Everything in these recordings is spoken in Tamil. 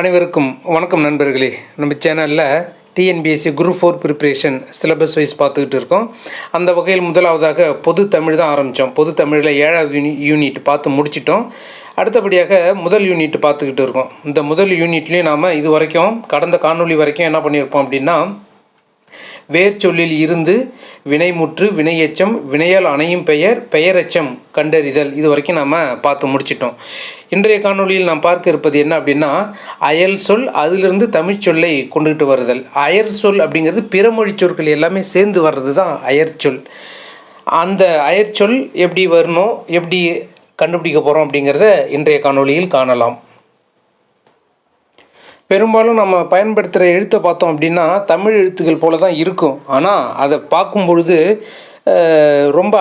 அனைவருக்கும் வணக்கம் நண்பர்களே. நம்ம சேனலில் TNPSC group four preparation syllabus wise பார்த்துக்கிட்டு இருக்கோம். அந்த வகையில் முதலாவதாக பொது தமிழ் தான் ஆரம்பித்தோம் பொது தமிழில் ஏழாவது யூனி யூனிட் பார்த்து முடிச்சிட்டோம். அடுத்தபடியாக முதல் யூனிட் பார்த்துக்கிட்டு இருக்கோம். இந்த முதல் யூனிட்லேயும் நாம் இது வரைக்கும் கடந்த காணொளி வரைக்கும் என்ன பண்ணியிருப்போம் அப்படின்னா வேர்ச்சொல்லில் இருந்து வினைமுற்று வினையெச்சம் வினையால் அணையும் பெயர் பெயரெச்சம் கண்டறிதல் இது வரைக்கும் நாம் பார்த்து முடிச்சிட்டோம். இன்றைய காணொளியில் நாம் பார்க்க இருப்பது என்ன அப்படின்னா அயல் சொல் அதிலிருந்து தமிழ் சொல்லை கொண்டுகிட்டு வருதல். அயர் சொல் அப்படிங்கிறது பிறமொழி சொற்கள் எல்லாமே சேர்ந்து வர்றது தான் அயற்சொல் அந்த அயற்சொல் எப்படி வரணும் எப்படி கண்டுபிடிக்க போகிறோம் அப்படிங்கிறத இன்றைய காணொளியில் காணலாம். பெரும்பாலும் நம்ம பயன்படுத்துகிற எழுத்தை பார்த்தோம் அப்படின்னா தமிழ் எழுத்துக்கள் போல தான் இருக்கும். ஆனால் அதை பார்க்கும் பொழுது ரொம்ப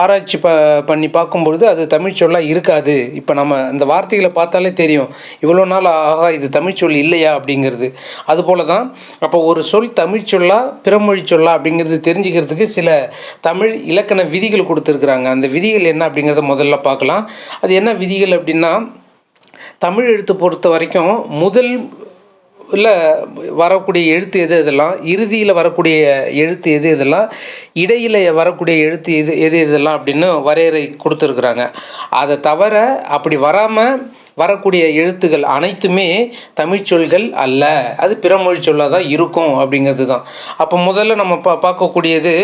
ஆராய்ச்சி ப பண்ணி பார்க்கும்பொழுது அது தமிழ் சொல்லாக இருக்காது. இப்போ நம்ம இந்த வார்த்தைகளை பார்த்தாலே தெரியும். இவ்வளோ நாள் ஆகா இது தமிழ் சொல் இல்லையா அப்படிங்கிறது. அதுபோல தான் அப்போ ஒரு சொல் தமிழ் சொல்லா பிறமொழி சொல்லா அப்படிங்கிறது தெரிஞ்சுக்கிறதுக்கு சில தமிழ் இலக்கண விதிகள் கொடுத்துருக்குறாங்க. அந்த விதிகள் என்ன அப்படிங்கிறத முதல்ல பார்க்கலாம். அது என்ன விதிகள் அப்படின்னா தமிழ் எழுத்து பொறுத்த வரைக்கும் முதல் இல்லை வரக்கூடிய எழுத்து எது இதெல்லாம் இறுதியில் வரக்கூடிய எழுத்து எது இதெல்லாம் இடையில் வரக்கூடிய எழுத்து எது எது எதெல்லாம் அப்படின்னு வரையறை கொடுத்துருக்குறாங்க. அதை தவிர அப்படி வராமல் வரக்கூடிய எழுத்துகள் அனைத்துமே தமிழ்ச்சொல்கள் அல்ல. அது பிறமொழி சொல்லாக தான் இருக்கும் அப்படிங்கிறது தான் அப்போ முதல்ல நம்ம பா பார்க்கக்கூடியது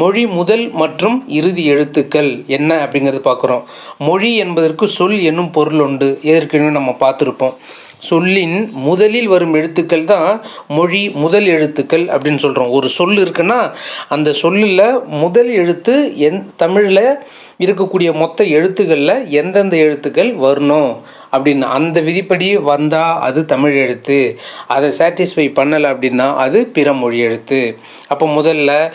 மொழி முதல் மற்றும் இறுதி எழுத்துக்கள் என்ன அப்படிங்கிறது பார்க்குறோம். மொழி என்பதற்கு சொல் என்னும் பொருள் உண்டு. ஏற்கனவே நம்ம பார்த்துருப்போம். சொல்லின் முதலில் வரும் எழுத்துக்கள் தான் மொழி முதல் எழுத்துக்கள் அப்படின்னு சொல்கிறோம் ஒரு சொல் இருக்குன்னா அந்த சொல்லில் முதல் எழுத்து எந் தமிழில் இருக்கக்கூடிய மொத்த எழுத்துக்களில் எந்தெந்த எழுத்துக்கள் வரணும் அப்படின்னு. அந்த விதிப்படி வந்தால் அது தமிழ் எழுத்து. அதை சாட்டிஸ்ஃபை பண்ணலை அப்படின்னா அது பிற மொழி எழுத்து. அப்போ முதல்ல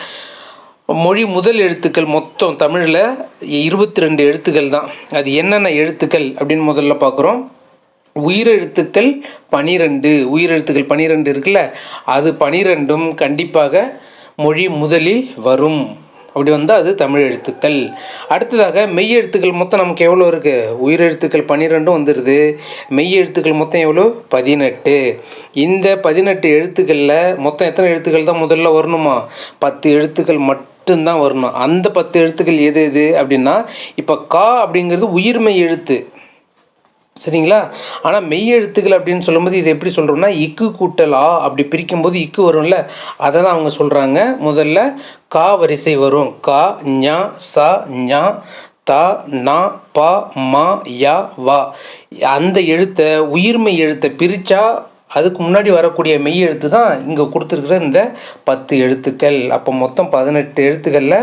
மொழி முதல் எழுத்துக்கள் மொத்தம் தமிழில் இருபத்தி ரெண்டு எழுத்துக்கள் தான். அது என்னென்ன எழுத்துக்கள் அப்படின்னு முதல்ல பார்க்குறோம். உயிரெழுத்துக்கள் பனிரெண்டு. உயிரெழுத்துக்கள் பனிரெண்டு இருக்குல்ல? அது பனிரெண்டும் கண்டிப்பாக மொழி முதலில் வரும். அப்படி வந்தால் அது தமிழ் எழுத்துக்கள். அடுத்ததாக மெய் எழுத்துக்கள் மொத்தம் நமக்கு எவ்வளோ இருக்குது உயிரெழுத்துக்கள் பன்னிரெண்டும் வந்துடுது மெய் எழுத்துக்கள் மொத்தம் எவ்வளோ பதினெட்டு. இந்த பதினெட்டு எழுத்துக்களில் மொத்தம் எத்தனை எழுத்துக்கள் தான் முதல்ல வரணுமா? பத்து எழுத்துக்கள் மட்டும்தான் வரணும். அந்த பத்து எழுத்துக்கள் எது எது அப்படின்னா இப்போ கா அப்படிங்கிறது உயிர்மை எழுத்து. சரிங்களா? ஆனால் மெய் எழுத்துக்கள் அப்படின்னு சொல்லும்போது இது எப்படி சொல்கிறோம்னா இக்கு கூட்டல் ஆ அப்படி பிரிக்கும்போது இக்கு வரும்ல அதை தான் அவங்க சொல்கிறாங்க முதல்ல கா வரிசை வரும். கா ஞா சா ஞா த நா பா மா யா வா. அந்த எழுத்தை உயிர்மை எழுத்தை பிரித்தா அதுக்கு முன்னாடி வரக்கூடிய மெய் எழுத்து தான் இங்கே கொடுத்துருக்குற இந்த பத்து எழுத்துக்கள். அப்போ மொத்தம் பதினெட்டு எழுத்துக்களில்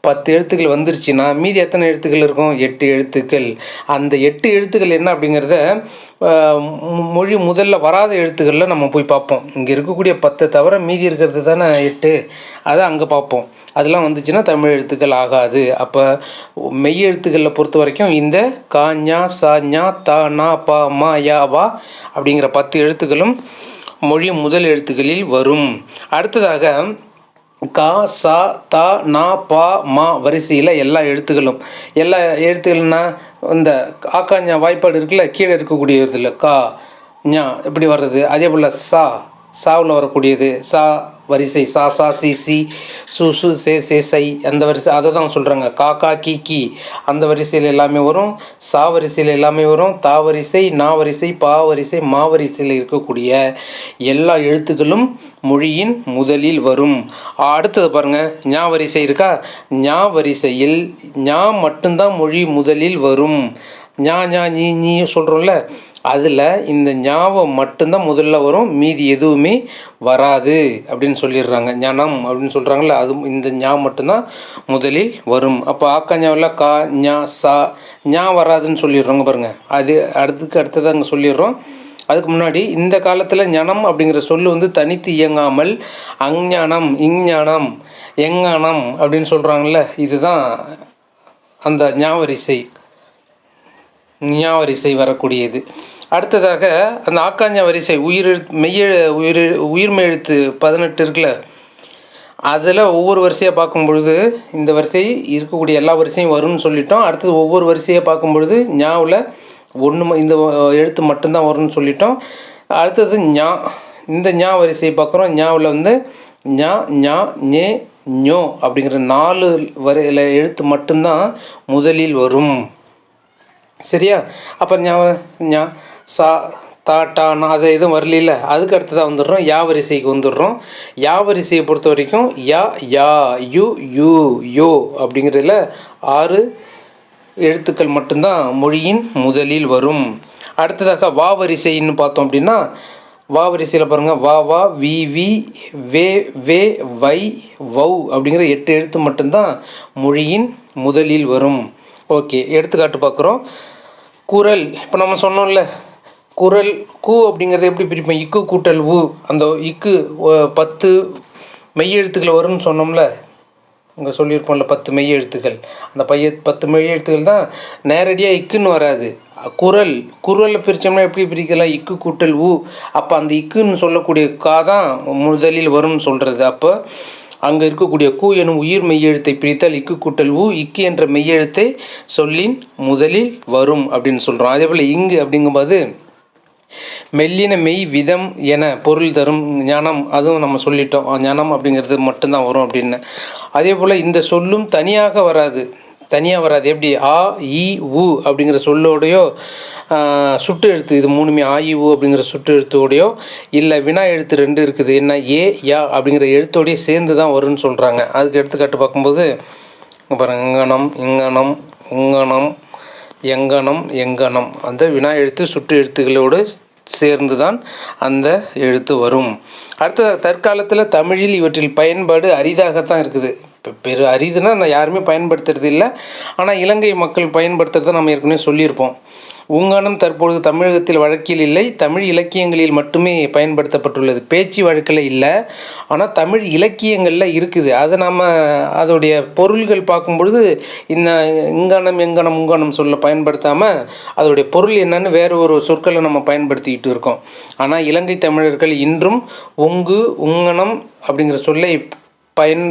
பத்து எழுத்துக்கள் வந்துருச்சுன்னா மீதி எத்தனை எழுத்துக்கள் இருக்கும்? எட்டு எழுத்துக்கள். அந்த எட்டு எழுத்துக்கள் என்ன அப்படிங்கிறத மொ- மொழி முதல்ல வராத எழுத்துக்களில் நம்ம போய் பார்ப்போம். இங்கே இருக்கக்கூடிய பத்து தவிர மீதி இருக்கிறது தானே எட்டு? அதை அங்கே பார்ப்போம். அதெல்லாம் வந்துச்சுன்னா தமிழ் எழுத்துக்கள் ஆகாது. அப்போ மெய் எழுத்துக்களில் பொறுத்த வரைக்கும் இந்த கா ஞா சா ஞா தா நா பா மா யா வா அப்படிங்கிற பத்து எழுத்துக்களும் மொழி முதல் எழுத்துக்களில் வரும். அடுத்ததாக கா சா தா நா பா மா வரிசையில் எல்லா எழுத்துக்களும் எல்லா எழுத்துக்கள்னா இந்த ஆக்காஞ்சா வாய்ப்பாடு இருக்குல்ல கீழே இருக்கக்கூடிய இதில் கா ஞா இப்படி வர்றது. அதே போல் சா சாவில் வரக்கூடியது. சா வரிசை சா சா சி சி சு சு சே சே சை அந்த வரிசை அதை தான் சொல்கிறாங்க காக்கா கி கி அந்த வரிசையில் எல்லாமே வரும். சா வரிசையில் எல்லாமே வரும். தா வரிசை நா வரிசை பா வரிசை மா வரிசையில் இருக்கக்கூடிய எல்லா எழுத்துக்களும் மொழியின் முதலில் வரும். அடுத்தது பாருங்கள் ஞா வரிசை இருக்கா? ஞா வரிசையில் ஞா மட்டும்தான் மொழி முதலில் வரும். ஞா ஞா நீ நீ சொல்கிறோம்ல அதில் இந்த ஞாபகம் மட்டும்தான் முதல்ல வரும். மீதி எதுவுமே வராது அப்படின்னு சொல்லிடுறாங்க. ஞானம் அப்படின்னு சொல்கிறாங்களே அது இந்த ஞா மட்டும்தான் முதலில் வரும். அப்போ ஆக்கா ஆக்காஞ்சாவில் கா ஞா சா ஞா வராதுன்னு சொல்லிடுறோங்க பாருங்கள் அது அடுத்துக்கு அடுத்ததாக அங்கே சொல்லிடுறோம். அதுக்கு முன்னாடி இந்த காலத்தில் ஞானம் அப்படிங்கிற சொல் வந்து தனித்து இயங்காமல் அஞ்ஞானம் இஞ்ஞானம் எங்ஞானம் அப்படின்னு சொல்கிறாங்கல்ல இதுதான் அந்த ஞாவரிசை ஞாபகரிசை வரக்கூடியது. அடுத்ததாக அந்த ஆக்காஞ்சா வரிசை உயிரெழு மெய்ய உயிர் உயிர்மெய் எழுத்து பதினெட்டு இருக்குல்ல அதில் ஒவ்வொரு வரிசையாக பார்க்கும் பொழுது இந்த வரிசை இருக்கக்கூடிய எல்லா வரிசையும் வரும்னு சொல்லிட்டோம். அடுத்தது ஒவ்வொரு வரிசையாக பார்க்கும் பொழுது ஞாவில் ஒன்று இந்த எழுத்து மட்டும்தான் வரும்னு சொல்லிட்டோம். அடுத்தது ஞா இந்த ஞா வரிசையை பார்க்குறோம். ஞாவில் வந்து ஞா ஞா ஞே ஞோ அப்படிங்கிற நாலு வரையில் எழுத்து மட்டும்தான் முதலில் வரும். சரியா? அப்போ ஞாபகம் ஞா சா தாட்டான் அது எதுவும் வரல அதுக்கு அடுத்ததாக வந்துடுறோம். யா வரிசைக்கு வந்துடுறோம். யா வரிசையை பொறுத்த வரைக்கும் யா யா யு யூ யோ அப்படிங்கிறதுல ஆறு எழுத்துக்கள் மட்டும்தான் மொழியின் முதலில் வரும். அடுத்ததாக வா வரிசைன்னு பார்த்தோம் அப்படின்னா வா வரிசையில் பாருங்கள் வா வா வி வி வே வே வை வௌ அப்படிங்கிற எட்டு எழுத்து மட்டும்தான் மொழியின் முதலில் வரும். ஓகே எடுத்துக்காட்டு பார்க்குறோம். குரல் இப்போ நம்ம சொன்னோம்ல குரல் கு அப்படிங்கிறத எப்படி பிரிப்போம்? இக்கு கூட்டல் உ. அந்த இக்கு பத்து மெய் எழுத்துக்கள் வரும்னு சொன்னோம்ல? இங்கே சொல்லியிருப்போம்ல பத்து மெய் எழுத்துக்கள் அந்த பைய பத்து மெய் எழுத்துக்கள் தான் நேரடியாக இக்குன்னு வராது. குரல் குரலை பிரித்தோம்னா எப்படி பிரிக்கலாம்? இக்கு கூட்டல் ஊ அப்போ அந்த இக்குன்னு சொல்லக்கூடிய கா தான் முதலில் வரும்னு சொல்கிறது அப்போ அங்கே இருக்கக்கூடிய கூ எனும் உயிர் மெய்யெழுத்தை பிரித்தால் இக்கு கூட்டல் ஊ இக்கு என்ற மெய்யெழுத்தை சொல்லின் முதலில் வரும் அப்படின்னு சொல்கிறோம் அதே போல் இங்கு அப்படிங்கும்போது மெல்லின மெய் விதம் என பொருள் தரும் ஞானம் அதுவும் நம்ம சொல்லிட்டோம். ஞானம் அப்படிங்கிறது மட்டும்தான் வரும் அப்படின்னு. அதே போல் இந்த சொல்லும் தனியாக வராது. தனியாக வராது. எப்படி? ஆ இ உ அப்படிங்கிற சொல்லோடையோ சுட்டு எழுத்து இது மூணுமே ஆ இ உ அப்படிங்கிற சுட்டு எழுத்தோடையோ இல்லை வினா எழுத்து ரெண்டு இருக்குது. என்ன? ஏ யா அப்படிங்கிற எழுத்தோடைய சேர்ந்து தான் வரும்னு சொல்கிறாங்க அதுக்கு எடுத்துக்காட்டு பார்க்கும்போது அப்புறம் பாருங்க இங்கனம் இங்கனம் உங்கனம் எங்கனம் எங்கனம். அந்த வினா எழுத்து சுட்டு எழுத்துக்களோடு சேர்ந்து தான் அந்த எழுத்து வரும். அடுத்த தற்காலத்தில் தமிழில் இவற்றில் பயன்பாடு அரிதாகத்தான் இருக்குது. இப்போ பெரு அரிதுனா நான் யாருமே பயன்படுத்துறது இல்லை ஆனால் இலங்கை மக்கள் பயன்படுத்துறதை நம்ம ஏற்கனவே சொல்லியிருப்போம். உங்கணம் தற்பொழுது தமிழகத்தில் வழக்கில் இல்லை. தமிழ் இலக்கியங்களில் மட்டுமே பயன்படுத்தப்பட்டுள்ளது. பேச்சு வழக்கில் இல்லை. ஆனால் தமிழ் இலக்கியங்களில் இருக்குது. அதை நாம் அதோடைய பொருள்கள் பார்க்கும்பொழுது இந்த இங்கணம் எங்கணம் உங்கணம் சொல்ல பயன்படுத்தாமல் அதோடைய பொருள் என்னன்னு வேறு ஒரு சொற்களை நம்ம பயன்படுத்திக்கிட்டு இருக்கோம். ஆனால் இலங்கை தமிழர்கள் இன்றும் உங்கு உங்கனம் அப்படிங்கிற சொல்லை பயன்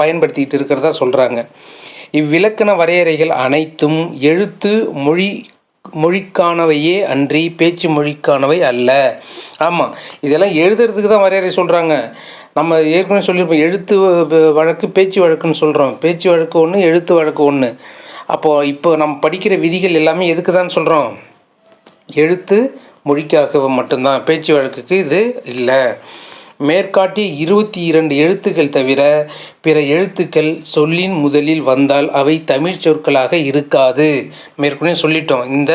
பயன்படுத்திக்கிட்டு இருக்கிறதா சொல்கிறாங்க இவ்விலக்கண வரையறைகள் அனைத்தும் எழுத்து மொழி மொழிக்கானவையே அன்றி பேச்சு மொழிக்கானவை அல்ல. ஆமாம் இதெல்லாம் எழுதுறதுக்கு தான் வரையறை சொல்கிறாங்க நம்ம ஏற்கனவே சொல்லியிருப்போம் எழுத்து வழக்கு பேச்சு வழக்குன்னு சொல்கிறோம் பேச்சு வழக்கு ஒன்று எழுத்து வழக்கு ஒன்று அப்போது இப்போ நம்ம படிக்கிற விதிகள் எல்லாமே எதுக்கு தான் சொல்கிறோம் எழுத்து மொழிக்காக மட்டும்தான். பேச்சு வழக்குக்கு இது இல்லை. மேற்காட்டிய இருபத்தி இரண்டு எழுத்துக்கள் தவிர பிற எழுத்துக்கள் சொல்லின் முதலில் வந்தால் அவை தமிழ் சொற்களாக இருக்காது. மேற்கொண்டே சொல்லிட்டோம். இந்த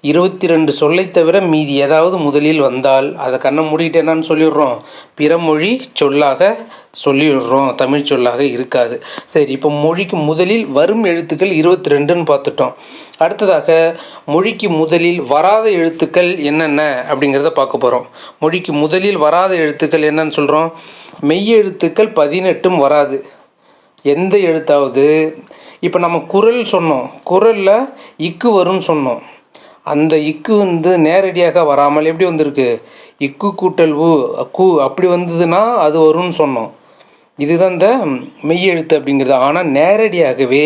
இருபத்தி ரெண்டு சொல்லை தவிர மீதி ஏதாவது முதலில் வந்தால் அதை கண்ணை மூடிக்கிட்டு என்னன்னு சொல்லிடுறோம். பிறமொழி சொல்லாக சொல்லிடுறோம் தமிழ் சொல்லாக இருக்காது. சரி இப்போ மொழிக்கு முதலில் வரும் எழுத்துக்கள் இருபத்தி ரெண்டுன்னு பார்த்துட்டோம். அடுத்ததாக மொழிக்கு முதலில் வராத எழுத்துக்கள் என்னென்ன அப்படிங்கிறத பார்க்க போகிறோம் மொழிக்கு முதலில் வராத எழுத்துக்கள் என்னன்னு சொல்கிறோம் மெய் எழுத்துக்கள் பதினெட்டும் வராது. எந்த எழுத்தாவது? இப்போ நம்ம குரல் சொன்னோம். குரலில் இக்கு வரும்னு சொன்னோம். அந்த இக்கு வந்து நேரடியாக வராமல் எப்படி வந்திருக்கு? இக்கு கூட்டல் உ கு அப்படி வந்ததுன்னா அது வரும்னு சொன்னோம். இதுதான் இந்த மெய்யெழுத்து அப்படிங்கிறது. ஆனால் நேரடியாகவே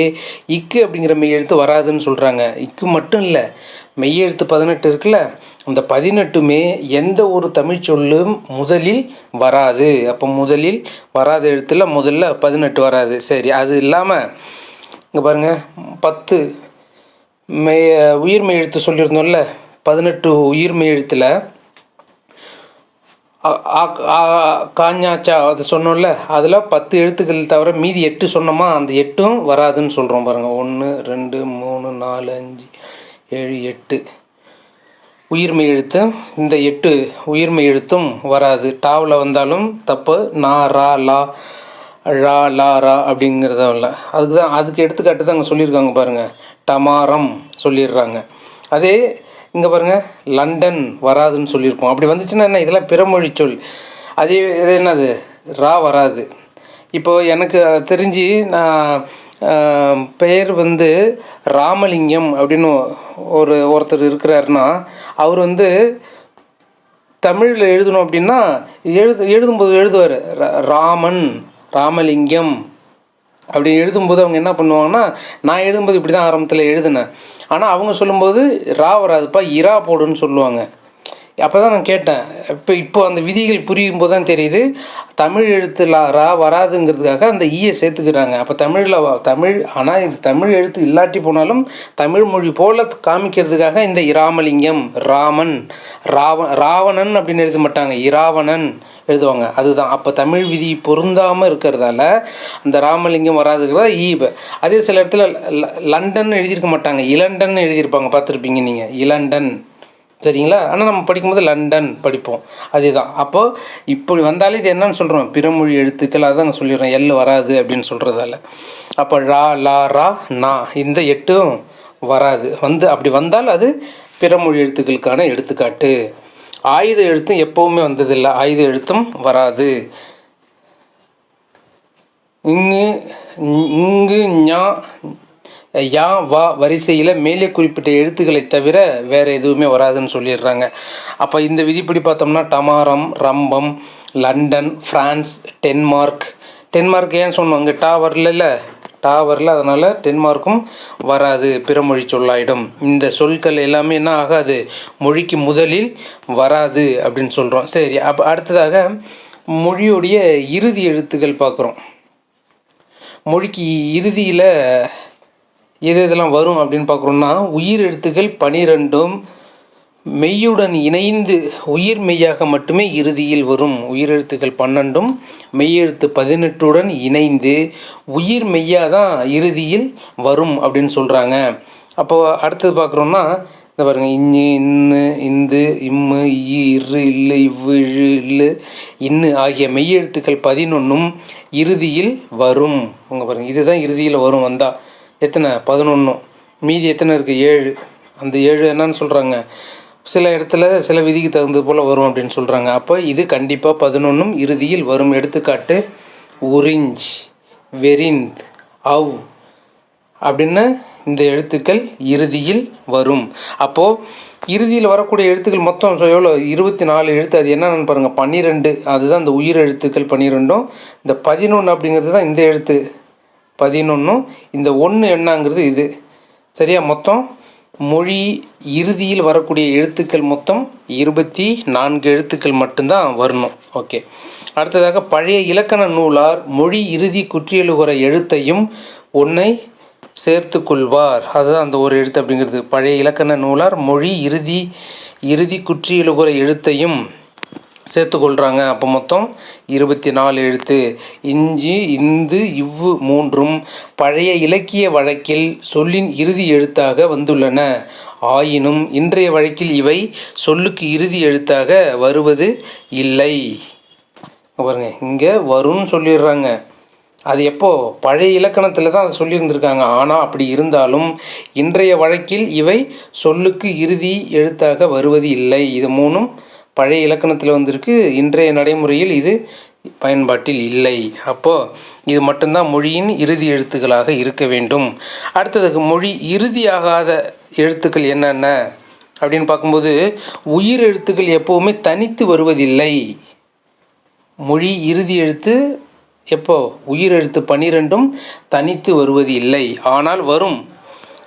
இக்கு அப்படிங்கிற மெய் எழுத்து வராதுன்னு சொல்கிறாங்க இக்கு மட்டும் இல்லை மெய்யெழுத்து பதினெட்டு இருக்குல்ல அந்த பதினெட்டுமே எந்த ஒரு தமிழ் சொல்லும் முதலில் வராது. அப்போ முதலில் வராத எழுத்துல முதல்ல பதினெட்டு வராது. சரி அது இல்லாமல் இங்கே பாருங்கள் பத்து மெய் உயிர்மெய் எழுத்து சொல்லியிருந்தோம்ல பதினெட்டு உயிர்மெய் எழுத்தில் காஞ்சாச்சா அது சொன்னோம்ல அதில் பத்து எழுத்துக்கள் தவிர மீதி எட்டு சொன்னோமா அந்த எட்டும் வராதுன்னு சொல்கிறோம் பாருங்கள் ஒன்று ரெண்டு மூணு நாலு அஞ்சு ஏழு எட்டு. உயிர்மெய் எழுத்து இந்த எட்டு உயிர்மெய் எழுத்தும் வராது. டாவில் வந்தாலும் தப்பு. நா ரா லா ழா லா ரா அப்படிங்கிறத இல்லை. அதுக்கு தான் அதுக்கு எடுத்துக்காட்டு தான் அங்கே சொல்லியிருக்காங்க பாருங்கள் டமாரம் சொல்லிடுறாங்க. அதே இங்கே பாருங்கள் லண்டன் வராதுன்னு சொல்லியிருக்கோம். அப்படி வந்துச்சுன்னா என்ன? இதெல்லாம் பிறமொழி சொல். அதே இது என்னது? ரா வராது. இப்போது எனக்கு தெரிஞ்சு நான் பெயர் வந்து ராமலிங்கம் அப்படின்னு ஒரு ஒருத்தர் இருக்கிறாருன்னா அவர் வந்து தமிழில் எழுதணும் அப்படின்னா எழுது எழுதும்போது எழுதுவார். ராமன் ராமலிங்கம் அப்படி எழுதும்போது அவங்க என்ன பண்ணுவாங்கன்னா நான் எழுதும்போது இப்படி தான் ஆரம்பத்தில் எழுதினேன். ஆனால் அவங்க சொல்லும்போது ரா வராதுப்பா இரா போடுன்னு சொல்லுவாங்க. அப்போ தான் நான் கேட்டேன். இப்போ இப்போ அந்த விதிகள் புரியும் போது தான் தெரியுது. தமிழ் எழுத்து லா ரா வராதுங்கிறதுக்காக அந்த ஈயை சேர்த்துக்கிறாங்க. அப்போ தமிழில் தமிழ் ஆனால் இது தமிழ் எழுத்து இல்லாட்டி போனாலும் தமிழ் மொழி போல காமிக்கிறதுக்காக இந்த இராமலிங்கம் ராமன் ராவ ராவணன் அப்படின்னு எழுத மாட்டாங்க. இராவணன் எழுதுவாங்க. அதுதான். அப்போ தமிழ் விதி பொருந்தாமல் இருக்கிறதால அந்த ராமலிங்கம் வராதுங்கிறதா ஈப அதே சில இடத்துல லண்டன் எழுதியிருக்க மாட்டாங்க. இலண்டன் எழுதியிருப்பாங்க. பார்த்துருப்பீங்க நீங்கள் இலண்டன். சரிங்களா ஆனால் நம்ம படிக்கும்போது லண்டன் படிப்போம். அதுதான். அப்போது இப்படி வந்தாலே இது என்னன்னு சொல்கிறோம் பிறமொழி எழுத்துக்கள் அதான் சொல்லிடுறோம். எல் வராது அப்படின்னு சொல்கிறதால அப்போ ரா லா ரா நா இந்த எட்டும் வராது. வந்து அப்படி வந்தால் அது பிறமொழி எழுத்துக்களுக்கான எடுத்துக்காட்டு. ஆயுத எழுத்தும் எப்போவுமே வந்ததில்லை. ஆயுத எழுத்தும் வராது. இங்கு இங்கு ஞா யா வா வரிசையில் மேலே குறிப்பிட்ட எழுத்துக்களை தவிர வேறு எதுவுமே வராதுன்னு சொல்லிடுறாங்க. அப்போ இந்த விதிப்படி பார்த்தோம்னா டமாரம் ரம்பம் லண்டன் ஃப்ரான்ஸ் டென்மார்க். டென்மார்க் ஏன் சொன்னோம்? இங்கே டா வரல டா வரல அதனால் டென்மார்க்கும் வராது பிறமொழி சொல்லாயிடும். இந்த சொற்கள் எல்லாமே என்ன ஆகாது? மொழிக்கு முதலில் வராது அப்படின்னு சொல்கிறோம் சரி அப்போ அடுத்ததாக மொழியுடைய இறுதி எழுத்துக்கள் பார்க்குறோம். மொழிக்கு இறுதியில் எது இதெல்லாம் வரும் அப்படின்னு பார்க்குறோன்னா உயிர் எழுத்துக்கள் பனிரெண்டும் மெய்யுடன் இணைந்து உயிர் மெய்யாக மட்டுமே இறுதியில் வரும். உயிரெழுத்துக்கள் பன்னெண்டும் மெய்யெழுத்து பதினெட்டுடன் இணைந்து உயிர் மெய்யாக தான் இறுதியில் வரும் அப்படின்னு சொல்கிறாங்க அப்போ அடுத்தது பார்க்குறோன்னா இந்த பாருங்க இஞ்சு இன்னு இந்து இம்மு இ இரு இல்லு இவ்வு இழு இல்லு இன்னு ஆகிய மெய்யெழுத்துக்கள் பதினொன்றும் இறுதியில் வரும். உங்கள் பாருங்கள் இதுதான் இறுதியில் வரும் வந்தால் எத்தனை? பதினொன்றும் மீதி எத்தனை இருக்குது ஏழு. அந்த ஏழு என்னன்னு சொல்கிறாங்க சில இடத்துல சில விதிக்கு தகுந்தது போல் வரும் அப்படின்னு சொல்கிறாங்க அப்போ இது கண்டிப்பாக பதினொன்றும் இறுதியில் வரும். எடுத்துக்காட்டு உறிஞ்ச் வெரிந்த் அவ் அப்படின்னு இந்த எழுத்துக்கள் இறுதியில் வரும். அப்போது இறுதியில் வரக்கூடிய எழுத்துக்கள் மொத்தம் எவ்வளோ? இருபத்தி நாலு எழுத்து. அது என்னென்னு பாருங்கள் பன்னிரெண்டு. அதுதான் இந்த உயிர் எழுத்துக்கள் பன்னிரெண்டும். இந்த பதினொன்று அப்படிங்கிறது தான் இந்த எழுத்து. பதினொன்றும் இந்த ஒன்று என்னங்கிறது இது. சரியா? மொத்தம் மொழி இறுதியில் வரக்கூடிய எழுத்துக்கள் மொத்தம் இருபத்தி நான்கு எழுத்துக்கள் மட்டும்தான் வரணும். ஓகே. அடுத்ததாக பழைய இலக்கண நூலார் மொழி இறுதி குற்றியலுகிற எழுத்தையும் ஒன்றை சேர்த்து கொள்வார். அதுதான் அந்த ஒரு எழுத்து அப்படிங்கிறது. பழைய இலக்கண நூலார் மொழி இறுதி இறுதி குற்றியலுகிற எழுத்தையும் சேர்த்து கொள்கிறாங்க அப்போ மொத்தம் இருபத்தி நாலு எழுத்து. இஞ்சி இந்து இவ்வு மூன்றும் பழைய இலக்கிய வழக்கில் சொல்லின் இறுதி எழுத்தாக வந்துள்ளன. ஆயினும் இன்றைய வழக்கில் இவை சொல்லுக்கு இறுதி எழுத்தாக வருவது இல்லை. பாருங்க இங்கே வரும்னு சொல்லிடுறாங்க. அது எப்போ? பழைய இலக்கணத்தில் தான் அதை சொல்லியிருந்திருக்காங்க. ஆனால் அப்படி இருந்தாலும் இன்றைய வழக்கில் இவை சொல்லுக்கு இறுதி எழுத்தாக வருவது இல்லை. இது மூணும் பழைய இலக்கணத்தில் வந்திருக்கு. இன்றைய நடைமுறையில் இது பயன்பாட்டில் இல்லை. அப்போது இது மட்டும்தான் மொழியின் இறுதி எழுத்துக்களாக இருக்க வேண்டும். அடுத்ததுக்கு மொழி இறுதியாகாத எழுத்துக்கள் என்னென்ன? அப்படின்னு பார்க்கும்போது உயிர் எழுத்துக்கள் எப்போவுமே தனித்து வருவதில்லை. மொழி இறுதி எழுத்து எப்போ? உயிர் எழுத்து பன்னிரெண்டும் தனித்து வருவது இல்லை ஆனால் வரும்.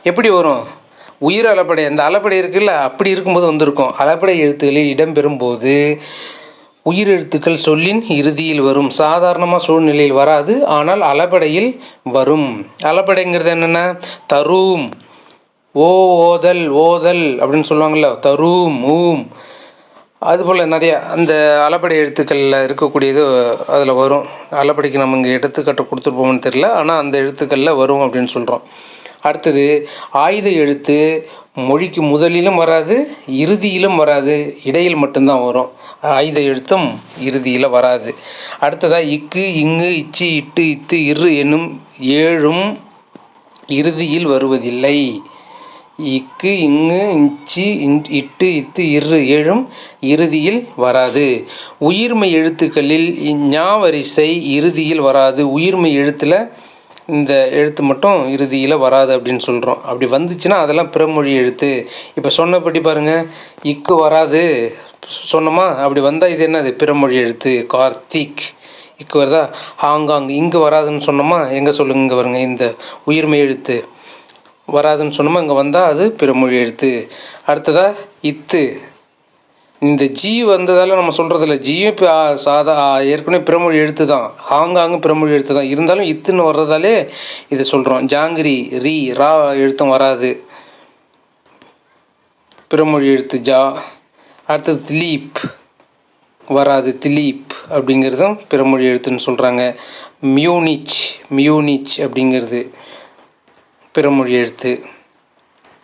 எப்படி வரும்? உயிர் அலப்படை அந்த அலப்படை இருக்குல்ல அப்படி இருக்கும்போது வந்திருக்கும். அலப்படை எழுத்துக்களில் இடம்பெறும்போது உயிர் எழுத்துக்கள் சொல்லின் இறுதியில் வரும். சாதாரணமாக சூழ்நிலையில் வராது ஆனால் அலப்படையில் வரும். அலப்படைங்கிறது என்னென்ன? தரும். ஓ ஓதல் ஓதல் அப்படின்னு சொல்லுவாங்கள்ல தரும் ஊம். அதுபோல் நிறையா அந்த அலப்படை எழுத்துக்களில் இருக்கக்கூடியது அதில் வரும். அலப்படைக்கு நம்ம இங்கே எடுத்துக்காட்டு கொடுத்துருப்போம்னு தெரில ஆனால் அந்த எழுத்துக்களில் வரும் அப்படின்னு சொல்கிறோம் அடுத்தது ஆயுத எழுத்து மொழிக்கு முதலிலும் வராது இறுதியிலும் வராது. இடையில் மட்டும்தான் வரும். ஆயுத எழுத்தும் இறுதியில் வராது. அடுத்ததாக இக்கு இங்கு இச்சி இட்டு இத்து இரு என்னும் ஏழும் இறுதியில் வருவதில்லை. இக்கு இங்கு இஞ்சி இன்- இட்டு இத்து இரு ஏழும் இறுதியில் வராது. உயிர்மை எழுத்துக்களில் ஞா வரிசை இறுதியில் வராது. உயிர்மை எழுத்தில் இந்த எழுத்து மட்டும் இறுதியில் வராது அப்படின்னு சொல்கிறோம் அப்படி வந்துச்சுன்னா அதெல்லாம் பிறமொழி எழுத்து. இப்போ சொன்னபடி பாருங்கள் இக்கு வராது. சொன்னோமா? அப்படி வந்தால் இது என்னது? பிறமொழி எழுத்து. கார்த்திக். இக்கு வருதா? ஹாங்காங் இங்கே வராதுன்னு சொன்னோமா? எங்கே சொல்லுங்க இங்கே வருங்க இந்த உயிர்மெய் எழுத்து. வராதுன்னு சொன்னோமா? இங்கே வந்தால் அது பிறமொழி எழுத்து. அடுத்ததாக இத்து. இந்த ஜி வந்ததால் நம்ம சொல்கிறதில்ல ஜியும் இப்போ சாதா ஏற்கனவே பிறமொழி எழுத்து தான். ஹாங்காங்கும் பிறமொழி எழுத்து தான். இருந்தாலும் இத்துன்னு வர்றதாலே இதை சொல்கிறோம் ஜாங்கிரி ரீ ரா எழுத்தும் வராது. பிறமொழி எழுத்து ஜா. அடுத்தது திலீப் வராது. திலீப் அப்படிங்கிறதும் பிறமொழி எழுத்துன்னு சொல்கிறாங்க மியூனிச் மியூனிச் அப்படிங்கிறது பிறமொழி எழுத்து.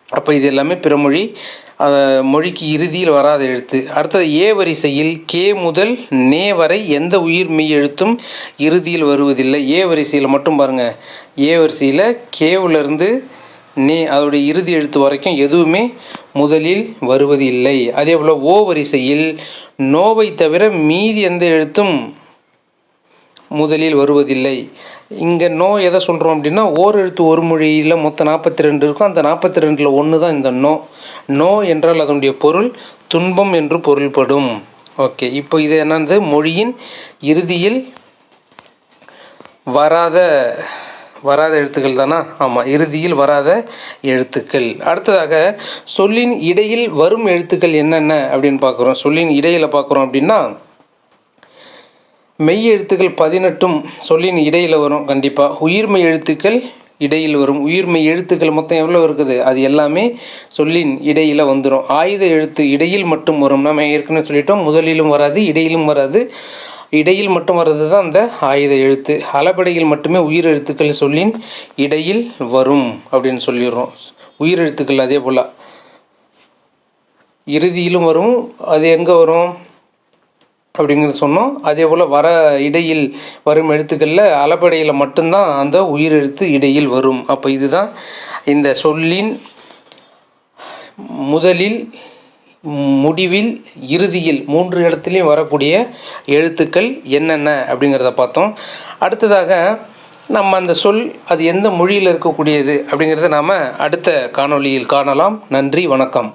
அப்போ இது எல்லாமே பிறமொழி மொழிக்கு இறுதியில் வராத எழுத்து. அடுத்தது ஏ வரிசையில் கே முதல் நே வரை எந்த உயிர் மெய் எழுத்தும் இறுதியில் வருவதில்லை. ஏ வரிசையில் மட்டும் பாருங்கள் ஏ வரிசையில் கேவுலேருந்து நே அதோடைய இறுதி எழுத்து வரைக்கும் எதுவுமே முதலில் வருவது இல்லை அதே போல் ஓ வரிசையில் நோவை தவிர மீதி எந்த எழுத்தும் முதலில் வருவதில்லை. இங்கே நோ எதை சொல்கிறோம் அப்படின்னா ஓர் எழுத்து ஒரு மொழியில் மொத்தம் நாற்பத்தி ரெண்டு இருக்கும். அந்த நாற்பத்தி ரெண்டில் ஒன்று தான் இந்த நோ. நோ என்றால் அதனுடைய பொருள் துன்பம் என்று பொருள்படும். ஓகே இப்போ இது என்னது? மொழியின் இறுதியில் வராத வராத எழுத்துக்கள் தானா? ஆமாம் இறுதியில் வராத எழுத்துக்கள். அடுத்ததாக சொல்லின் இடையில் வரும் எழுத்துக்கள் என்னென்ன அப்படின்னு பார்க்குறோம். சொல்லின் இடையில் பார்க்குறோம் அப்படின்னா மெய் எழுத்துக்கள் பதினெட்டும் சொல்லின் இடையில் வரும் கண்டிப்பாக உயிர்மெய் எழுத்துக்கள் இடையில் வரும். உயிர்மை எழுத்துக்கள் மொத்தம் எவ்வளோ இருக்குது? அது எல்லாமே சொல்லின் இடையில் வந்துடும் ஆயுத எழுத்து இடையில் மட்டும் வரும். நம்ம ஏற்கனவே சொல்லிட்டோம். முதலிலும் வராது இடையிலும் வராது. இடையில் மட்டும் வர்றது தான் அந்த ஆயுத எழுத்து. அளபடையில் மட்டுமே உயிர் எழுத்துக்கள் சொல்லின் இடையில் வரும் அப்படின்னு சொல்லிடுறோம். உயிர் எழுத்துக்கள் அதே போல். இறுதியிலும் வரும். அது எங்கே வரும்? அப்படிங்கிறது சொன்னோம். அதே போல் வர இடையில் வரும் எழுத்துக்களில் அலப்படையில் மட்டும்தான் அந்த உயிர் எழுத்து இடையில் வரும். அப்போ இதுதான் இந்த சொல்லின் முதலில் முடிவில் இறுதியில் மூன்று இடத்துலையும் வரக்கூடிய எழுத்துக்கள் என்னென்ன அப்படிங்கிறத பார்த்தோம். அடுத்ததாக நம்ம அந்த சொல் அது எந்த மொழியில் இருக்கக்கூடியது அப்படிங்கிறத நாம் அடுத்த காணொளியில் காணலாம். நன்றி வணக்கம்.